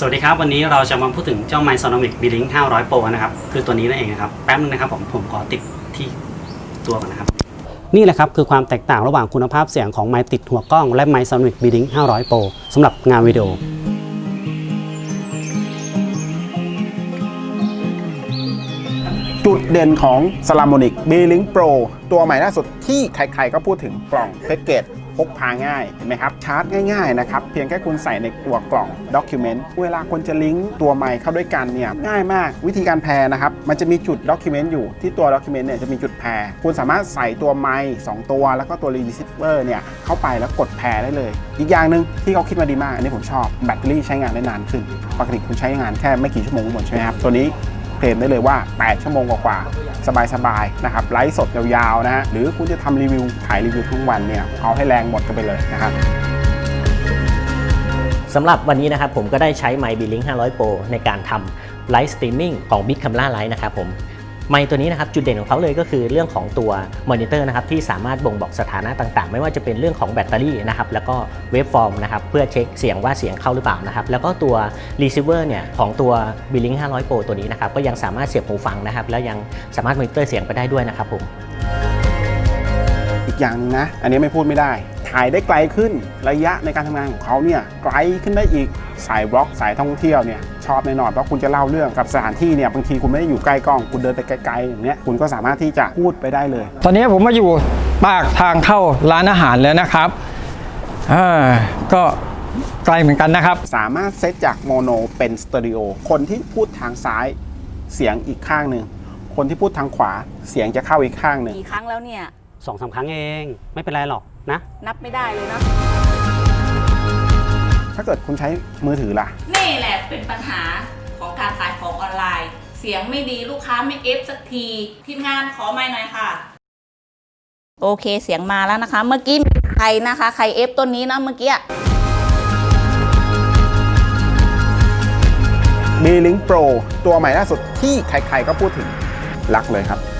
สวัสดีครับ วันนี้เราจะมาพูดถึงเจ้า m y s o n o m i c b l i n k 500 Pro นะครับ คือตัวนี้นั่นเองนะครับ แป๊บนึงนะครับผมผมขอติดที่ตัวก่อนนะครับ นี่แหละครับ คือความแตกต่างระหว่างคุณภาพเสียงของไมค์ติดหัวกล้องและ m y s o n o m i c b l i n k 500 Pro สำหรับงานวิดีโอจุดเด่นของ s l a m o n i c B-Link Pro ตัวใหม่ล่าสุดที่ใครๆก็พูดถึงกล่องแพ็กเกจ พกพาง่ายเห็นไหมครับชาร์จง่ายๆนะครับเพียงแค่คุณใส่ในตัวกล่อง Document เวลาคุณจะลิงก์ตัวไมค์เข้าด้วยกันเนี่ยง่ายมากวิธีการแพรนะครับมันจะมีจุด Document อยู่ที่ตัว Document เนี่ยจะมีจุดแพรคุณสามารถใส่ตัวไมค์สองตัว แล้วก็ตัว Receiver เนี่ยเข้าไปแล้วกดแพรได้เลย อีกอย่างหนึ่งที่เขาคิดมาดีมากอันนี้ผมชอบแบตเตอรี่ใช้งานได้นานขึ้นปกติคุณใช้งานแค่ไม่กี่ชั่วโมงก็หมดใช่ไหมครับตัวนี้ ลมได้เลยว่า 8 ชั่วโมงกว่าๆสบายๆนะครับไลฟ์สดยาวๆนะฮะหรือคุณจะทำรีวิวถ่ายรีวิวทั้งวันเนี่ยเอาให้แรงหมดกันไปเลยนะครับสำหรับวันนี้นะครับผมก็ได้ใช้ไมค์ B-Link 500 Pro ในการทำไลฟ์สตรีมมิ่งของ Big Camera Live นะครับผม ไมค์ตัวนี้นะครับจุดเด่นของเขาเลยก็คือเรื่องของตัวมอนิเตอร์นะครับที่สามารถบ่งบอกสถานะต่างๆ ไม่ว่าจะเป็นเรื่องของแบตเตอรี่นะครับแล้วก็เวฟฟอร์มนะครับเพื่อเช็คเสียงว่าเสียงเข้าหรือเปล่านะครับแล้วก็ตัว Receiver เนี่ยของตัว B-Link 500 Pro ตัวนี้นะครับก็ยังสามารถเสียบหูฟังนะครับแล้วยังสามารถมอนิเตอร์เสียงไปได้ด้วยนะครับผมอีกอย่างหนึงนะ อันนี้ไม่พูดไม่ได้ ถ่ายได้ไกลขึ้นระยะในการทำงานของเขาเนี่ยไกลขึ้นได้อีกสายบล็อกสายท่องเที่ยวเนี่ยชอบแน่นอนเพราะคุณจะเล่าเรื่องกับสถานที่เนี่ยบางทีคุณไม่ได้อยู่ใกล้กล้อง คุณเดินไปไกลๆอย่างเนี้ยคุณก็สามารถที่จะพูดไปได้เลย ตอนนี้ผมมาอยู่ปากทางเข้าร้านอาหารแล้วนะครับอ่าก็ไกลเหมือนกันนะครับ สามารถเซตจากโมโนเป็นสเตอริโอคนที่พูดทางซ้ายเสียงอีกข้างหนึ่งคนที่พูดทางขวาเสียงจะเข้าอีกข้างหนึ่งกี่ครั้งแล้วเนี่ย สองสามครั้งเอง ไม่เป็นไรหรอกนะ นับไม่ได้เลยเนาะถ้าเกิดคุณใช้มือถือล่ะ นี่แหละเป็นปัญหาของการขายของออนไลน์ เสียงไม่ดีลูกค้าไม่เอฟสักทีทีมงานขอไม่หน่อยค่ะ โอเคเสียงมาแล้วนะคะ เมื่อกี้มีใครนะคะ ใครเอฟต้นนี้นะเมื่อกี้ B-Link Pro ตัวใหม่ล่าสุดที่ใครๆก็พูดถึงรักเลยครับ